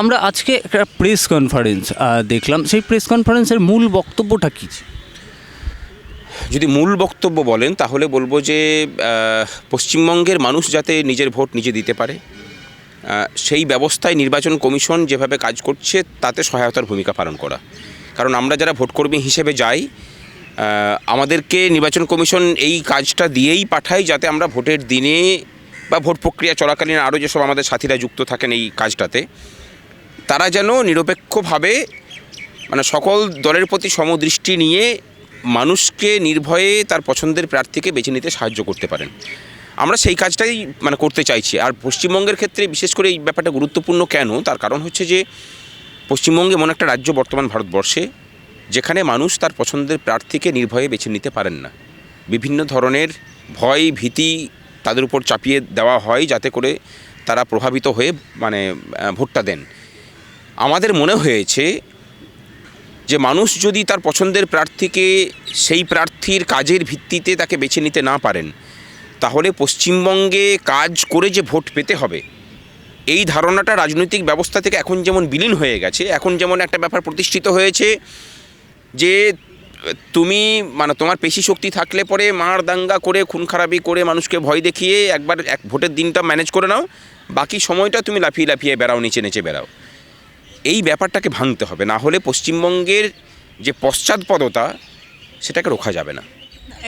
আমরা আজকে একটা প্রেস কনফারেন্স দেখলাম। সেই প্রেস কনফারেন্সের মূল বক্তব্যটা কী? যদি মূল বক্তব্য বলেন, তাহলে বলব যে পশ্চিমবঙ্গের মানুষ যাতে নিজের ভোট নিজে দিতে পারে সেই ব্যবস্থায় নির্বাচন কমিশন যেভাবে কাজ করছে, তাতে সহায়তার ভূমিকা পালন করা। কারণ আমরা যারা ভোটকর্মী হিসেবে যাই আমাদেরকে নির্বাচন কমিশন এই কাজটা দিয়েই পাঠায়, যাতে আমরা ভোটের দিনে বা ভোট প্রক্রিয়া চলাকালীন আরও যেসব আমাদের সাথীরা যুক্ত থাকেন এই কাজটাতে। তারা যেন নিরপেক্ষভাবে মানে সকল দলের প্রতি সমদৃষ্টি নিয়ে মানুষকে নির্ভয়ে তার পছন্দের প্রার্থীকে বেছে নিতে সাহায্য করতে পারেন। আমরা সেই কাজটাই মানে করতে চাইছি। আর পশ্চিমবঙ্গের ক্ষেত্রে বিশেষ করে এই ব্যাপারটা গুরুত্বপূর্ণ কেন? তার কারণ হচ্ছে যে পশ্চিমবঙ্গে এমন একটা রাজ্য বর্তমান ভারতবর্ষে যেখানে মানুষ তার পছন্দের প্রার্থীকে নির্ভয়ে বেছে নিতে পারেন না। বিভিন্ন ধরনের ভয়, ভীতি তাদের উপর চাপিয়ে দেওয়া হয় যাতে করে তারা প্রভাবিত হয়ে মানে ভোটটা দেন। আমাদের মনে হয়েছে যে মানুষ যদি তার পছন্দের প্রার্থীকে সেই প্রার্থীর কাজের ভিত্তিতে তাকে বেছে নিতে না পারেন, তাহলে পশ্চিমবঙ্গে কাজ করে যে ভোট পেতে হবে, এই ধারণাটা রাজনৈতিক ব্যবস্থা থেকে এখন যেমন বিলীন হয়ে গেছে, এখন যেমন একটা ব্যাপার প্রতিষ্ঠিত হয়েছে যে তুমি মানে তোমার পেশি শক্তি থাকলে পরে মার দাঙ্গা করে, খুন খারাপি করে মানুষকে ভয় দেখিয়ে একবার এক ভোটের দিনটা ম্যানেজ করে নাও, বাকি সময়টা তুমি লাফিয়ে লাফিয়ে বেড়াও, নিচে নেচে বেড়াও। এই ব্যাপারটাকে ভাঙতে হবে, না হলে পশ্চিমবঙ্গের যে পশ্চাৎপদতা, সেটাকে রোখা যাবে না।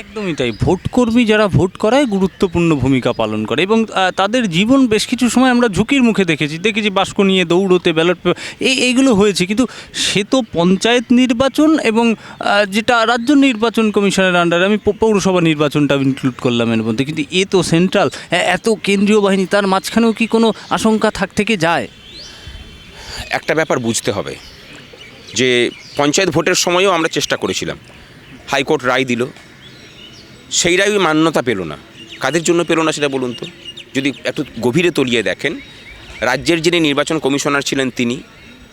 একদমই তাই। ভোটকর্মী যারা ভোট করায় গুরুত্বপূর্ণ ভূমিকা পালন করে এবং তাদের জীবন বেশ কিছু সময় আমরা ঝুঁকির মুখে দেখেছি। দেখেছি বাস্ক নিয়ে দৌড়তে, ব্যালট এই এইগুলো হয়েছে। কিন্তু সে তো পঞ্চায়েত নির্বাচন এবং যেটা রাজ্য নির্বাচন কমিশনের আন্ডারে আমি পৌরসভা নির্বাচনটা ইনক্লুড করলাম এর মধ্যে। কিন্তু এ তো সেন্ট্রাল এত কেন্দ্রীয় বাহিনী, তার মাঝখানেও কি কোনো আশঙ্কা থাক থেকে যায়? একটা ব্যাপার বুঝতে হবে যে পঞ্চায়েত ভোটের সময়ও আমরা চেষ্টা করেছিলাম। হাইকোর্ট রায় দিল। সেই রায় মান্যতা পেল না। কাদের জন্য পেল না সেটা বলুন তো? যদি একটু গভীরে তলিয়ে দেখেন, রাজ্যের যিনি নির্বাচন কমিশনার ছিলেন তিনি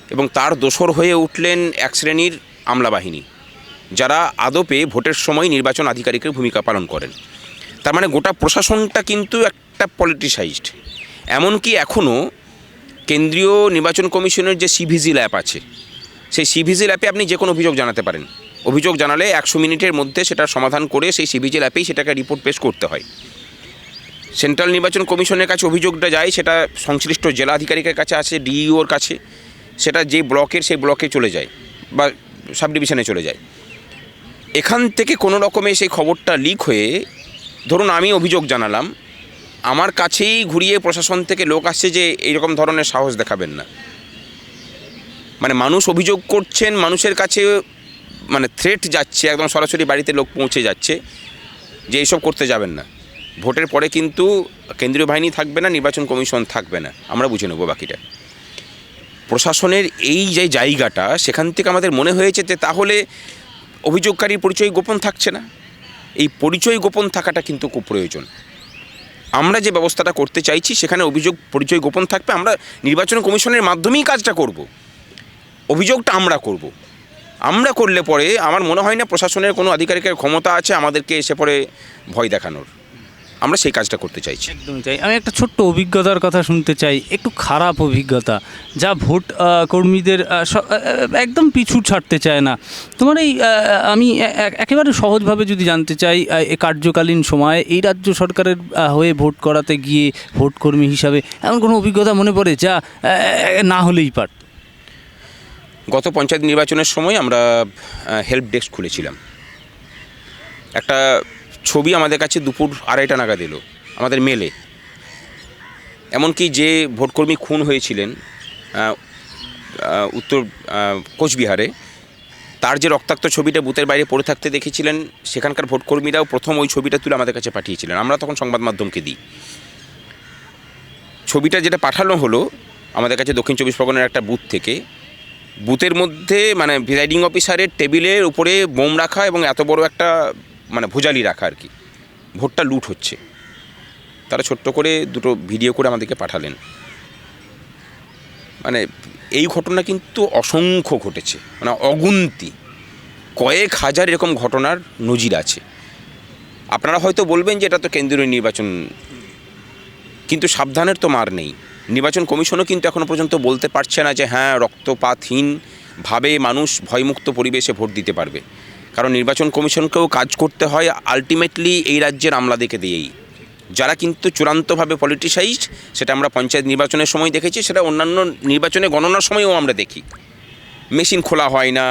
এবং তার দোসর হয়ে উঠলেন এক শ্রেণির আমলা বাহিনী, যারা আদপে ভোটের সময় নির্বাচন আধিকারিকের ভূমিকা পালন করেন। তার মানে গোটা প্রশাসনটা কিন্তু একটা পলিটিসাইজড এমনকি এখনও কেন্দ্রীয় নির্বাচন কমিশনের যে সিভিজিল অ্যাপ আছে, সেই সিভিজিল অ্যাপে আপনি যে কোনো অভিযোগ জানাতে পারেন। অভিযোগ জানালে একশো মিনিটের মধ্যে সেটার সমাধান করে সেই সিভিজিল অ্যাপেই সেটাকে রিপোর্ট পেশ করতে হয়। সেন্ট্রাল নির্বাচন কমিশনের কাছে অভিযোগটা যায়, সেটা সংশ্লিষ্ট জেলা আধিকারিকের কাছে আছে ডিইওর কাছে, সেটা যে ব্লকের, সেই ব্লকে চলে যায় বা সাব ডিভিশনে চলে যায়। এখান থেকে কোনো রকমে সেই খবরটা লিক হয়ে, ধরুন আমি অভিযোগ জানালাম আমার কাছেই ঘুরিয়ে প্রশাসন থেকে লোক আসছে যে এইরকম ধরনের সাহস দেখাবেন না। মানে মানুষ অভিযোগ করছেন, মানুষের কাছে মানে থ্রেট যাচ্ছে, একদম সরাসরি বাড়িতে লোক পৌঁছে যাচ্ছে যে এইসব করতে যাবেন না। ভোটের পরে কিন্তু কেন্দ্রীয় বাহিনী থাকবে না, নির্বাচন কমিশন থাকবে না। আমরা বুঝে নেব বাকিটা। প্রশাসনের এই যে জায়গাটা, সেখান থেকে আমাদের মনে হয়েছে যে তাহলে অভিযোগকারীর পরিচয় গোপন থাকছে না। এই পরিচয় গোপন থাকাটা কিন্তু খুব প্রয়োজন। আমরা যে ব্যবস্থাটা করতে চাইছি, সেখানে অভিযোগ পরিচয় গোপন থাকবে, আমরা নির্বাচন কমিশনের মাধ্যমেই কাজটা করব। অভিযোগটা আমরা করব। আমরা করলে পরে আমার মনে হয় না প্রশাসনের কোনো আধিকারিকের ক্ষমতা আছে, আমাদেরকে এসে পরে ভয় দেখানোর। আমরা সেই কাজটা করতে চাইছি। একদমই তাই। আমি একটা ছোট্ট অভিজ্ঞতার কথা শুনতে চাই একটু খারাপ অভিজ্ঞতা যা ভোট কর্মীদের একদম পিছু ছাড়তে চায় না। তোমার এই আমি একেবারে সহজভাবে যদি জানতে চাই এ কার্যকালীন সময়ে এই রাজ্য সরকারের হয়ে ভোট করাতে গিয়ে ভোট কর্মী হিসাবে এমন কোনো অভিজ্ঞতা মনে পড়ে যা না হলেই পারত গত পঞ্চায়েত নির্বাচনের সময় আমরা হেল্প ডেস্ক খুলেছিলাম। একটা ছবি আমাদের কাছে দুপুর আড়াইটা নাগাদ এলো, আমাদের মেলে। এমনকি যে ভোটকর্মী খুন হয়েছিলেন উত্তর কোচবিহারে, তার যে রক্তাক্ত ছবিটা বুথের বাইরে পড়ে থাকতে দেখেছিলেন, সেখানকার ভোটকর্মীরাও প্রথম ওই ছবিটা তুলে আমাদের কাছে পাঠিয়েছিলেন। আমরা তখন সংবাদ মাধ্যমকে দিই। ছবিটা যেটা পাঠানো হলো, আমাদের কাছে দক্ষিণ চব্বিশ পরগনার একটা বুথ থেকে, বুথের মধ্যে মানে প্রিসাইডিং অফিসারের টেবিলের উপরে বোম রাখা এবং এত বড় একটা মানে ভোজালি রাখা আর কি। ভোটটা লুট হচ্ছে। তারা ছোট্ট করে দুটো ভিডিও করে আমাদেরকে পাঠালেন। মানে এই ঘটনা কিন্তু অসংখ্য ঘটেছে। মানে অগুন্তি। কয়েক হাজার এরকম ঘটনার নজির আছে। আপনারা হয়তো বলবেন যে এটা তো কেন্দ্রীয় নির্বাচন। কিন্তু সাবধানের তো মার নেই। নির্বাচন কমিশনও কিন্তু এখনও পর্যন্ত বলতে পারছে না যে হ্যাঁ রক্তপাতহীনভাবে মানুষ ভয়মুক্ত পরিবেশে ভোট দিতে পারবে। কারণ নির্বাচন কমিশনকেও কাজ করতে হয় আলটিমেটলি এই রাজ্যের আমলাদেরকে দিয়েই। যারা কিন্তু চূড়ান্তভাবে পলিটিসাইজড সেটা আমরা পঞ্চায়েত নির্বাচনের সময় দেখেছি, সেটা অন্যান্য নির্বাচনে গণনার সময়ও আমরা দেখি। মেশিন খোলা হয় না,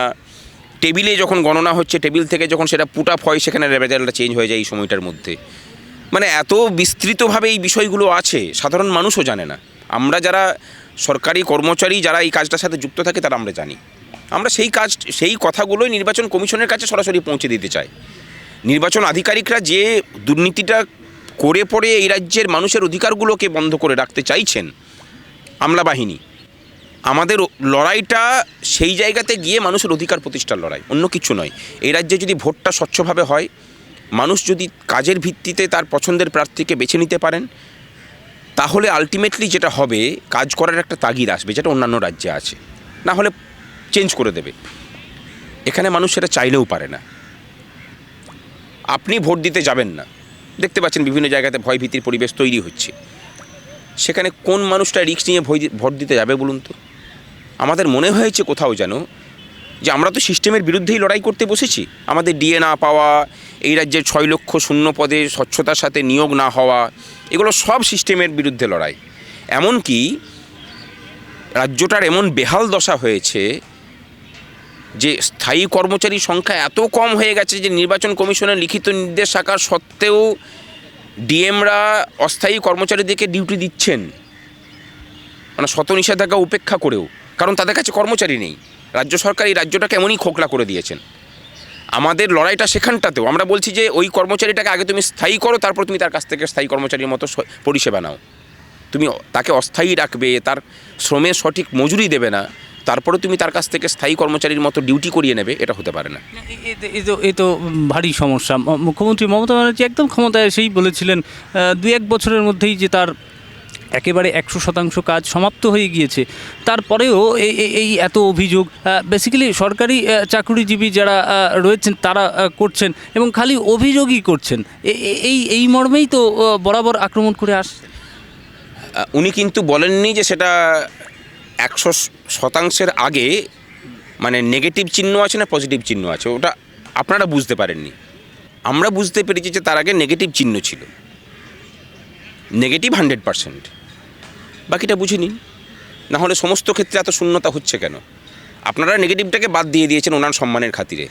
টেবিলে যখন গণনা হচ্ছে, টেবিল থেকে যখন সেটা পুট আপ হয়, সেখানে রেজাল্টটা চেঞ্জ হয়ে যায় এই সময়টার মধ্যে। মানে এত বিস্তৃতভাবে এই বিষয়গুলো আছে, সাধারণ মানুষও জানে না। আমরা যারা সরকারি কর্মচারী, যারা এই কাজটার সাথে যুক্ত থাকে, তারা আমরা জানি। আমরা সেই কাজ, সেই কথাগুলোই নির্বাচন কমিশনের কাছে সরাসরি পৌঁছে দিতে চাই। নির্বাচন আধিকারিকরা যে দুর্নীতিটা করে পড়ে এই রাজ্যের মানুষের অধিকারগুলোকে বন্ধ করে রাখতে চাইছেন, আমলা বাহিনী, আমাদের লড়াইটা সেই জায়গাতে গিয়ে মানুষের অধিকার প্রতিষ্ঠার লড়াই, অন্য কিছু নয়। এই রাজ্যে যদি ভোটটা স্বচ্ছভাবে হয়, মানুষ যদি কাজের ভিত্তিতে তার পছন্দের প্রার্থীকে বেছে নিতে পারেন, তাহলে আলটিমেটলি যেটা হবে, কাজ করার একটা তাগিদ আসবে, যেটা অন্যান্য রাজ্যে আছে। না হলে চেঞ্জ করে দেবে। এখানে মানুষ সেটা চাইলেও পারে না। আপনি ভোট দিতে যাবেন না। দেখতে পাচ্ছেন বিভিন্ন জায়গাতে ভয়ভীতির পরিবেশ তৈরি হচ্ছে। সেখানে কোন মানুষটা রিক্স নিয়ে ভোট দিতে যাবে বলুন তো? আমাদের মনে হয়েছে কোথাও যেন যে আমরা তো সিস্টেমের বিরুদ্ধেই লড়াই করতে বসেছি। আমাদের ডিএ না পাওয়া, এই রাজ্যের ছয় লক্ষ শূন্য পদে স্বচ্ছতার সাথে নিয়োগ না হওয়া, এগুলো সব সিস্টেমের বিরুদ্ধে লড়াই। এমনকি রাজ্যটার এমন বেহাল দশা হয়েছে যে স্থায়ী কর্মচারীর সংখ্যা এত কম হয়ে গেছে যে নির্বাচন কমিশনের লিখিত নির্দেশ থাকার সত্ত্বেও ডিএমরা অস্থায়ী কর্মচারীদেরকে ডিউটি দিচ্ছেন। মানে শত নিষেধাজ্ঞা উপেক্ষা করেও। কারণ তাদের কাছে কর্মচারী নেই। রাজ্য সরকার এই রাজ্যটাকে এমনই খোকলা করে দিয়েছেন। আমাদের লড়াইটা সেখানটাতেও। আমরা বলছি যে ওই কর্মচারীটাকে আগে তুমি স্থায়ী করো, তারপর তুমি তার কাছ থেকে স্থায়ী কর্মচারীর মতো পরিষেবা নাও। তুমি তাকে অস্থায়ী রাখবে, তার শ্রমের সঠিক মজুরি দেবে না। তারপরে তুমি তার কাছ থেকে স্থায়ী কর্মচারীর মতো ডিউটি করিয়ে নেবে এটা হতে পারে না। এ- তো এ তো ভারী সমস্যা। মুখ্যমন্ত্রী মমতা ব্যানার্জি একদম ক্ষমতায় এসেই বলেছিলেন দু এক বছরের মধ্যেই যে তার একেবারে একশো শতাংশ কাজ সমাপ্ত হয়ে গিয়েছে তারপরেও এই এত অভিযোগ বেসিক্যালি সরকারি চাকরিজীবী যারা রয়েছেন তারা করছেন এবং খালি অভিযোগই করছেন। এই এই মর্মেই তো বরাবর আক্রমণ করে আসছে। আহ, উনি কিন্তু বলেননি যে সেটা একশো শতাংশের আগে মানে নেগেটিভ চিহ্ন আছে না পজিটিভ চিহ্ন আছে? ওটা আপনারা বুঝতে পারেননি। আমরা বুঝতে পেরেছি যে তার আগে নেগেটিভ চিহ্ন ছিল। নেগেটিভ হান্ড্রেড পারসেন্ট বাকিটা বুঝে নিন। নাহলে সমস্ত ক্ষেত্রে এত শূন্যতা হচ্ছে কেন? আপনারা নেগেটিভটাকে বাদ দিয়ে দিয়েছেন ওনার সম্মানের খাতিরে।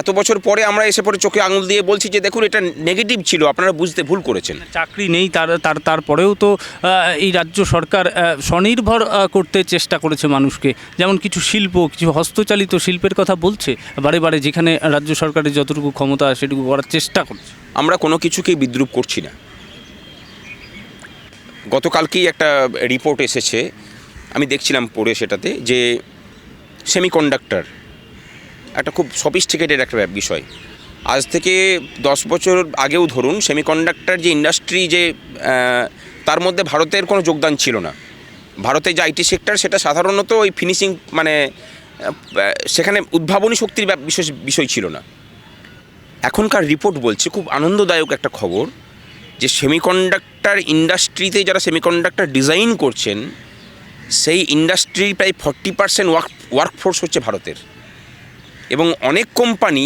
এত বছর পরে আমরা এসে পরে চোখে আঙুল দিয়ে বলছি যে দেখুন এটা নেগেটিভ ছিল আপনারা বুঝতে ভুল করেছেন। চাকরি নেই তার তার তারপরেও তো এই রাজ্য সরকার স্বনির্ভর করতে চেষ্টা করেছে মানুষকে। যেমন কিছু শিল্প কিছু হস্তচালিত শিল্পের কথা বলছে বারে বারে যেখানে রাজ্য সরকারের যতটুকু ক্ষমতা সেটুকু করার চেষ্টা করছে। আমরা কোনো কিছুকেই বিদ্রুপ করছি না। গতকালকেই একটা রিপোর্ট এসেছে আমি দেখছিলাম পড়ে সেটাতে যে সেমিকন্ডাক্টর একটা খুব সফিস্টিকেটেড একটা বিষয়। আজ থেকে দশ বছর আগেও ধরুন সেমিকন্ডাক্টর যে ইন্ডাস্ট্রি যে তার মধ্যে ভারতের কোনো যোগদান ছিল না। ভারতের যে আইটি সেক্টর সেটা সাধারণত ওই ফিনিশিং মানে সেখানে উদ্ভাবনী শক্তির বিশেষ বিষয় ছিল না। এখনকার রিপোর্ট বলছে, খুব আনন্দদায়ক একটা খবর যে সেমিকন্ডাক্টর ইন্ডাস্ট্রিতে যারা সেমিকন্ডাক্টর ডিজাইন করছেন, সেই ইন্ডাস্ট্রির প্রায় ফর্টি পার্সেন্ট ওয়ার্ক ওয়ার্কফোর্স হচ্ছে ভারতের। এবং অনেক কোম্পানি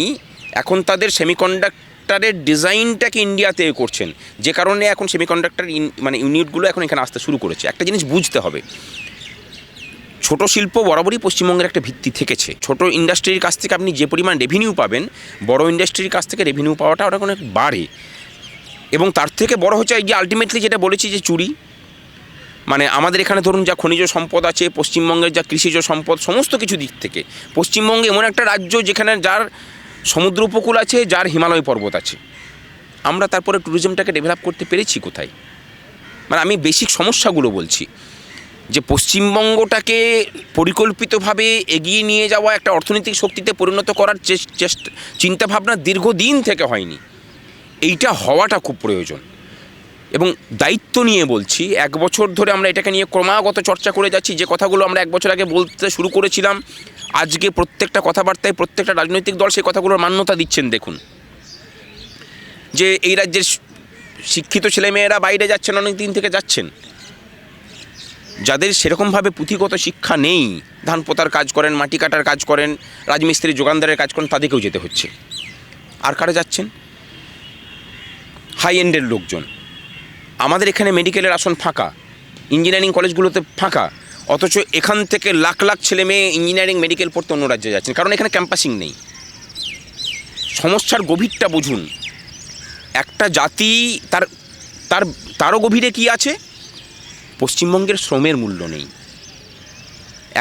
এখন তাদের সেমিকন্ডাক্টরের ডিজাইনটাকে ইন্ডিয়াতে করছেন। যে কারণে এখন সেমিকন্ডাক্টর মানে ইউনিটগুলো এখন এখানে আসতে শুরু করেছে। একটা জিনিস বুঝতে হবে, ছোট শিল্প বরাবরই পশ্চিমবঙ্গের একটা ভিত্তি থেকেছে। ছোট ইন্ডাস্ট্রির কাছ থেকে আপনি যে পরিমাণ রেভিনিউ পাবেন, বড় ইন্ডাস্ট্রির কাছ থেকে রেভিনিউ পাওয়াটা ওটা অনেক বাড়ে। এবং তার থেকে বড় হচ্ছে এই যে আলটিমেটলি যেটা বলেছি যে চুরি মানে আমাদের এখানে ধরুন যা খনিজ সম্পদ আছে, পশ্চিমবঙ্গের যা কৃষিজ সম্পদ, সমস্ত কিছু দিক থেকে। পশ্চিমবঙ্গে এমন একটা রাজ্য যেখানে যার সমুদ্র উপকূল আছে, যার হিমালয় পর্বত আছে। আমরা তারপরে ট্যুরিজমটাকে ডেভেলপ করতে পেরেছি কোথায়? মানে আমি বেসিক সমস্যাগুলো বলছি। যে পশ্চিমবঙ্গটাকে পরিকল্পিতভাবে এগিয়ে নিয়ে যাওয়া একটা অর্থনৈতিক শক্তিতে পরিণত করার চেষ্টা, চিন্তাভাবনা দীর্ঘদিন থেকে হয়নি। এইটা হওয়াটা খুব প্রয়োজন। এবং দায়িত্ব নিয়ে বলছি, এক বছর ধরে আমরা এটাকে নিয়ে ক্রমাগত চর্চা করে যাচ্ছি, যে কথাগুলো আমরা এক বছর আগে বলতে শুরু করেছিলাম, আজকে প্রত্যেকটা কথাবার্তায় প্রত্যেকটা রাজনৈতিক দল সেই কথাগুলোর মান্যতা দিচ্ছেন, দেখুন। যে এই রাজ্যের শিক্ষিত ছেলেমেয়েরা বাইরে যাচ্ছেন, অনেক দিন থেকে যাচ্ছেন। যাদের সেরকমভাবে পুঁথিগত শিক্ষা নেই, ধান পোতার কাজ করেন, মাটি কাটার কাজ করেন, রাজমিস্ত্রি, যোগানদারের কাজ করেন, তাদেরকেও যেতে হচ্ছে। আর কারা যাচ্ছেন? হাই এন্ডের লোকজন। আমাদের এখানে মেডিকেলের আসন ফাঁকা, ইঞ্জিনিয়ারিং কলেজগুলোতে ফাঁকা, অথচ এখান থেকে লাখ লাখ ছেলে মেয়ে ইঞ্জিনিয়ারিং মেডিকেল পড়তে অন্য রাজ্যে যাচ্ছেন, কারণ এখানে ক্যাম্পাসিং নেই। সমস্যার গভীরটা বুঝুন। একটা জাতি তার তার, তারও গভীরে কি আছে? পশ্চিমবঙ্গের শ্রমের মূল্য নেই।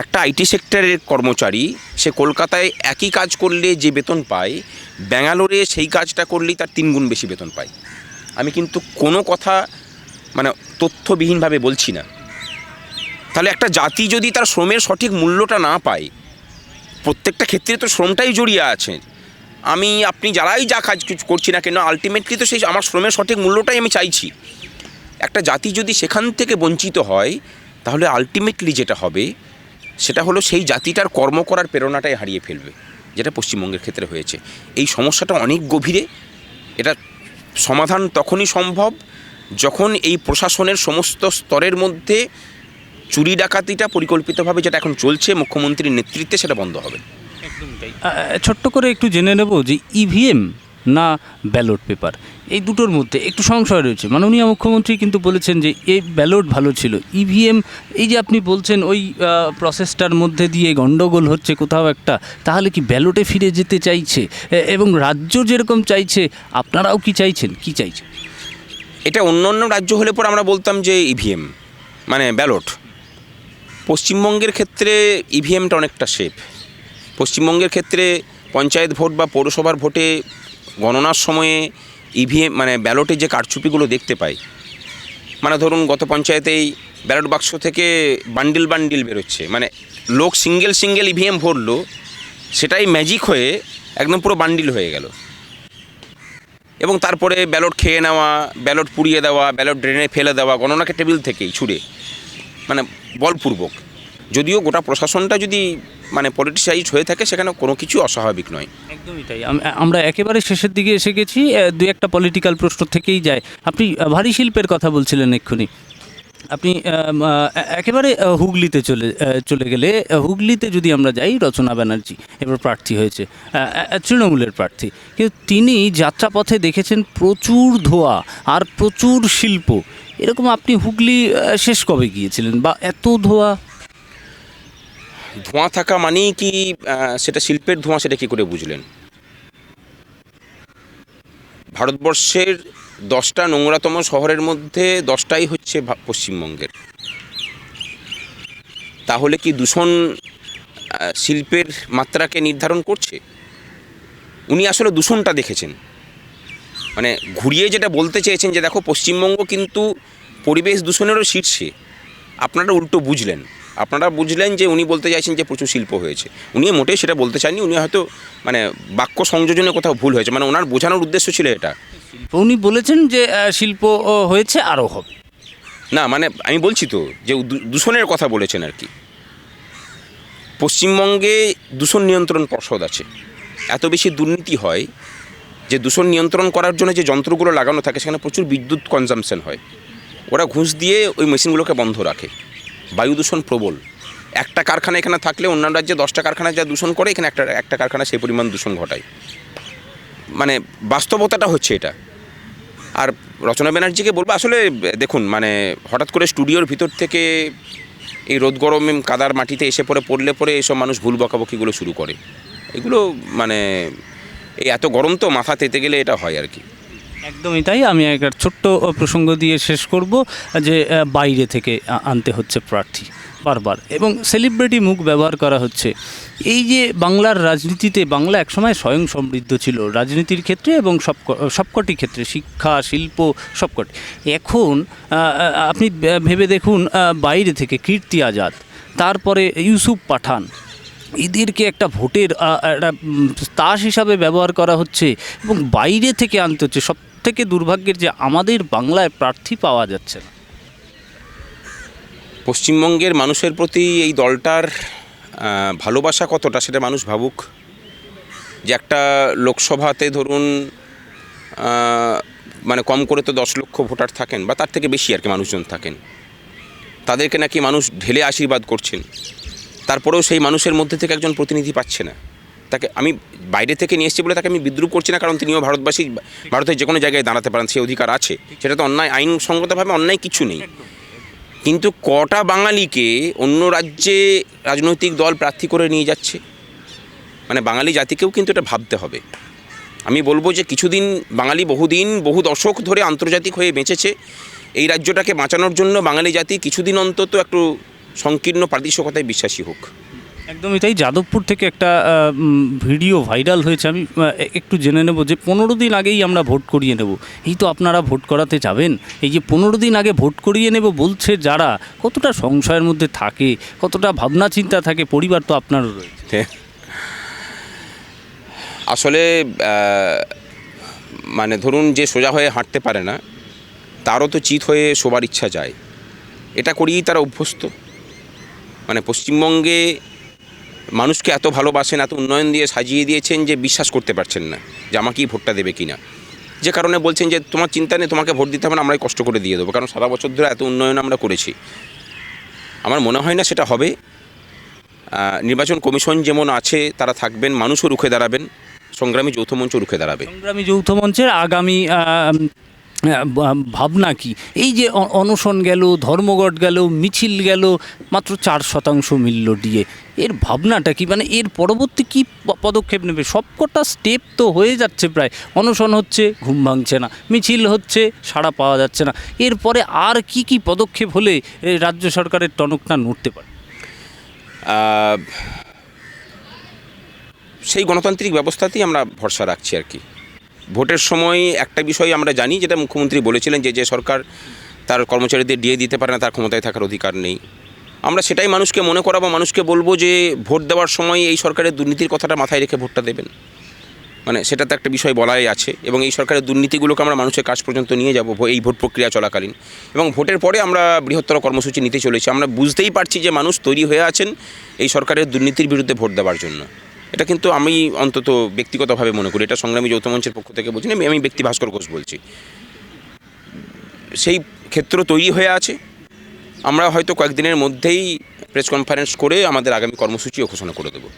একটা আইটি সেক্টরের কর্মচারী, সে কলকাতায় একই কাজ করলে যে বেতন পায়, ব্যাঙ্গালোরে সেই কাজটা করলেই তার তিনগুণ বেশি বেতন পায়। আমি কিন্তু কোনো কথা মানে তথ্যবিহীনভাবে বলছি না। তাহলে একটা জাতি যদি তার শ্রমের সঠিক মূল্যটা না পায়, প্রত্যেকটা ক্ষেত্রে তো শ্রমটাই জড়িয়ে আছে। আমি, আপনি যারাই যা কাজ করছি না কেন আলটিমেটলি তো সেই আমার শ্রমের সঠিক মূল্যটাই আমি চাইছি। একটা জাতি যদি সেখান থেকে বঞ্চিত হয়, তাহলে আলটিমেটলি যেটা হবে, সেটা হলো সেই জাতিটার কর্ম করার প্রেরণাটাই হারিয়ে ফেলবে, যেটা পশ্চিমবঙ্গের ক্ষেত্রে হয়েছে। এই সমস্যাটা অনেক গভীরে, এটা সমাধান তখনই সম্ভব যখন এই প্রশাসনের সমস্ত স্তরের মধ্যে চুরি ডাকাতিটা পরিকল্পিতভাবে যেটা এখন চলছে মুখ্যমন্ত্রীর নেতৃত্বে সেটা বন্ধ হবে। ছোট্ট করে একটু জেনে নেব যে ইভিএম না ব্যালট পেপার এই দুটোর মধ্যে একটু সংশয় রয়েছে। মাননীয় মুখ্যমন্ত্রী কিন্তু বলেছেন যে এই ব্যালট ভালো ছিল। ইভিএম এই যে আপনি বলছেন ওই প্রসেসটার মধ্যে দিয়ে গণ্ডগোল হচ্ছে কোথাও একটা তাহলে কি ব্যালটে ফিরে যেতে চাইছে? এবং রাজ্য যেরকম চাইছে আপনারাও কি চাইছেন? কি চাইছেন? এটা অন্য অন্য রাজ্য হলে পর আমরা বলতাম যে ইভিএম মানে ব্যালট। পশ্চিমবঙ্গের ক্ষেত্রে ইভিএমটা অনেকটা সেফ পশ্চিমবঙ্গের ক্ষেত্রে পঞ্চায়েত ভোট বা পৌরসভার ভোটে গণনার সময়ে ইভিএম মানে ব্যালটে যে কারচুপিগুলো দেখতে পাই মানে ধরুন গত পঞ্চায়েতেই ব্যালট বাক্স থেকে বান্ডিল বান্ডিল বেরোচ্ছে মানে লোক সিঙ্গেল সিঙ্গেল ইভিএম ভরলো, সেটাই ম্যাজিক হয়ে একদম পুরো বান্ডিল হয়ে গেল। এবং তারপরে ব্যালট খেয়ে নেওয়া, ব্যালট পুড়িয়ে দেওয়া, ব্যালট ড্রেনে ফেলে দেওয়া, গণনাকে টেবিল থেকেই ছুড়ে মানে বলপূর্বক। যদিও গোটা প্রশাসনটা যদি মানে পলিটিসাইজড হয়ে থাকে, সেখানে কোনো কিছু অস্বাভাবিক নয়। একদমই তাই। আমরা একেবারে শেষের দিকে এসে গেছি দু একটা পলিটিক্যাল প্রশ্ন থেকেই যায়। আপনি ভারী শিল্পের কথা বলছিলেন এক্ষুনি। আপনি একেবারে হুগলিতে চলে চলে গেলে হুগলিতে যদি আমরা যাই, রচনা ব্যানার্জি এবার প্রার্থী হয়েছে তৃণমূলের প্রার্থী। কিন্তু তিনি যাত্রাপথে দেখেছেন প্রচুর ধোয়া আর প্রচুর শিল্প। এরকম আপনি হুগলি শেষ কবে গিয়েছিলেন বা এত ধোয়া? ধোঁয়া থাকা মানেই কি সেটা শিল্পের ধোঁয়া সেটা কী করে বুঝলেন? ভারতবর্ষের দশটা নোংরাতম শহরের মধ্যে দশটাই হচ্ছে পশ্চিমবঙ্গের। তাহলে কি দূষণ শিল্পের মাত্রাকে নির্ধারণ করছে? উনি আসলে দূষণটা দেখেছেন। মানে ঘুরিয়ে যেটা বলতে চেয়েছেন যে, দেখো, পশ্চিমবঙ্গ কিন্তু পরিবেশ দূষণেরও শীর্ষে। আপনারা উল্টো বুঝলেন। আপনারা বুঝলেন যে উনি বলতে চাইছেন যে প্রচুর শিল্প হয়েছে। উনি মোটেই সেটা বলতে চাননি উনি হয়তো মানে বাক্য সংযোজনে কোথাও ভুল হয়েছে। মানে ওনার বোঝানোর উদ্দেশ্য ছিল এটা। উনি বলেছেন যে শিল্প হয়েছে আরও হবে। না মানে আমি বলছি তো যে দূষণের কথা বলেছেন আর কি। পশ্চিমবঙ্গে দূষণ নিয়ন্ত্রণ পর্ষদ আছে। এত বেশি দুর্নীতি হয় যে দূষণ নিয়ন্ত্রণ করার জন্য যে যন্ত্রগুলো লাগানো থাকে সেখানে প্রচুর বিদ্যুৎ কনজামশন হয়। ওরা ঘুষ দিয়ে ওই মেশিনগুলোকে বন্ধ রাখে। বায়ু দূষণ প্রবল। একটা কারখানা এখানে থাকলে অন্যান্য রাজ্যে দশটা কারখানা যা দূষণ করে, এখানে একটা একটা কারখানা সেই পরিমাণ দূষণ ঘটায়। মানে বাস্তবতাটা হচ্ছে এটা। আর রচনা ব্যানার্জিকে বলব, আসলে দেখুন মানে হঠাৎ করে স্টুডিওর ভিতর থেকে এই রোদ গরমে কাদার মাটিতে এসে পড়ে, পড়লে পরে এসব মানুষ ভুল বকাবকিগুলো শুরু করে। এগুলো মানে এই এত গরম তো মাথা তেতে গেলে এটা হয় আর কি। একদমই তাই। আমি একটা ছোট্ট প্রসঙ্গ দিয়ে শেষ করব, যে বাইরে থেকে আনতে হচ্ছে প্রার্থী বারবার। এবং সেলিব্রিটি মুখ ব্যবহার করা হচ্ছে। এই যে, বাংলার রাজনীতিতে বাংলা একসময় স্বয়ং সমৃদ্ধ ছিল। রাজনীতির ক্ষেত্রে এবং সব, সবকটি ক্ষেত্রে, শিক্ষা, শিল্প, সবকটি। এখন আপনি ভেবে দেখুন বাইরে থেকে কীর্তি আজাদ, তারপরে ইউসুফ পাঠান, এদেরকে একটা ভোটের একটা তাস হিসাবে ব্যবহার করা হচ্ছে এবং বাইরে থেকে আনতে হচ্ছে। সব থেকে দুর্ভাগ্যের যে আমাদের বাংলায় প্রার্থী পাওয়া যাচ্ছে না। পশ্চিমবঙ্গের মানুষের প্রতি এই দলটার ভালোবাসা কতটা সেটা মানুষ ভাবুক। যে একটা লোকসভাতে ধরুন মানে কম করে তো দশ লক্ষ ভোটার থাকেন বা তার থেকে বেশি আর কি মানুষজন থাকেন। তাদেরকে নাকি মানুষ ঢেলে আশীর্বাদ করছেন। তারপরেও সেই মানুষের মধ্যে থেকে একজন প্রতিনিধি পাচ্ছে না। তাকে আমি বাইরে থেকে নিয়ে এসেছি বলে তাকে আমি বিদ্রুপ করছি না, কারণ তিনিও ভারতবাসী, ভারতের যে কোনো জায়গায় দাঁড়াতে পারেন সেই অধিকার আছে। সেটা তো অন্যায়, আইনসঙ্গতভাবে অন্যায় কিছু নেই। কিন্তু কটা বাঙালিকে অন্য রাজ্যে রাজনৈতিক দল প্রার্থী করে নিয়ে যাচ্ছে? মানে বাঙালি জাতিকেও কিন্তু এটা ভাবতে হবে। আমি বলব যে কিছুদিন বাঙালি বহুদিন, বহু দশক ধরে আন্তর্জাতিক হয়ে বেঁচেছে। এই রাজ্যটাকে বাঁচানোর জন্য বাঙালি জাতি কিছুদিন অন্তত একটু সংকীর্ণ প্রাদেশিকতায় বিশ্বাসী হোক। একদমই তাই যাদবপুর থেকে একটা ভিডিও ভাইরাল হয়েছে। আমি একটু জেনে নেব যে পনেরো দিন আগেই আমরা ভোট করিয়ে নেব। এই তো আপনারা ভোট করাতে যাবেন। এই যে পনেরো দিন আগে ভোট করিয়ে নেব বলছে যারা, কতটা সংশয়ের মধ্যে থাকে, কতটা ভাবনা চিন্তা থাকে, পরিবার তো আপনারও রয়েছে। আসলে মানে ধরুন যে সোজা হয়ে হাঁটতে পারে না, তারও তো চিত হয়ে শোবার ইচ্ছা যায়। এটা করিয়েই তারা অভ্যস্ত। মানে পশ্চিমবঙ্গে মানুষকে এত ভালোবাসেন, এত উন্নয়ন দিয়ে সাজিয়ে দিয়েছেন যে বিশ্বাস করতে পারছেন না যে আমাকেই ভোটটা দেবে কিনা। যে কারণে বলছেন যে তোমার চিন্তা নেই, তোমাকে ভোট দিতে হবে না, আমরাই কষ্ট করে দিয়ে দেবো। কারণ সারা বছর ধরে এত উন্নয়ন আমরা করেছি। আমার মনে হয় না সেটা হবে। নির্বাচন কমিশন যেমন আছে, তারা থাকবেন, মানুষও রুখে দাঁড়াবেন, সংগ্রামী যৌথ মঞ্চ রুখে দাঁড়াবে। সংগ্রামী যৌথ মঞ্চের আগামী ভাবনা কি? এই যে অনশন গেল, ধর্মঘট গেল, মিছিল গেল, মাত্র চার শতাংশ মিলল দিয়ে। এর ভাবনাটা কি? মানে এর পরবর্তী কি পদক্ষেপ নেবে? সবকটা স্টেপ তো হয়ে যাচ্ছে প্রায়। অনশন হচ্ছে, ঘুম ভাঙছে না। মিছিল হচ্ছে, সাড়া পাওয়া যাচ্ছে না। এরপরে আর কি কি পদক্ষেপ হলে রাজ্য সরকারের টনকটা নড়তে পারে? সেই গণতান্ত্রিক ব্যবস্থাতেই আমরা ভরসা রাখছি আর কি। ভোটের সময় একটা বিষয় আমরা জানি, যেটা মুখ্যমন্ত্রী বলেছিলেন যে যে সরকার তার কর্মচারীদের দিয়ে দিতে পারে না, তার ক্ষমতায় থাকার অধিকার নেই। আমরা সেটাই মানুষকে মনে করাবো, মানুষকে বলব যে, ভোট দেওয়ার সময় এই সরকারের দুর্নীতির কথাটা মাথায় রেখে ভোটটা দেবেন। মানে সেটা তো একটা বিষয় বলাই আছে এবং এই সরকারের দুর্নীতিগুলোকে আমরা মানুষের কাজ পর্যন্ত নিয়ে যাব এই ভোট প্রক্রিয়া চলাকালীন। এবং ভোটের পরে আমরা বৃহত্তর কর্মসূচি নিতে চলেছি। আমরা বুঝতেই পারছি যে, মানুষ তৈরি হয়ে আছেন এই সরকারের দুর্নীতির বিরুদ্ধে ভোট দেওয়ার জন্য। এটা কিন্তু আমি অন্তত ব্যক্তিগতভাবে মনে করি। এটা সংগ্রামী যৌথ মঞ্চের পক্ষ থেকে বলছি না, আমি- ব্যক্তি ভাস্কর ঘোষ বলছি। সেই ক্ষেত্র তৈরি হয়ে আছে। আমরা হয়তো কয়েকদিনের মধ্যেই প্রেস কনফারেন্স করে আমাদের আগামী কর্মসূচিও ঘোষণা করে দেবো।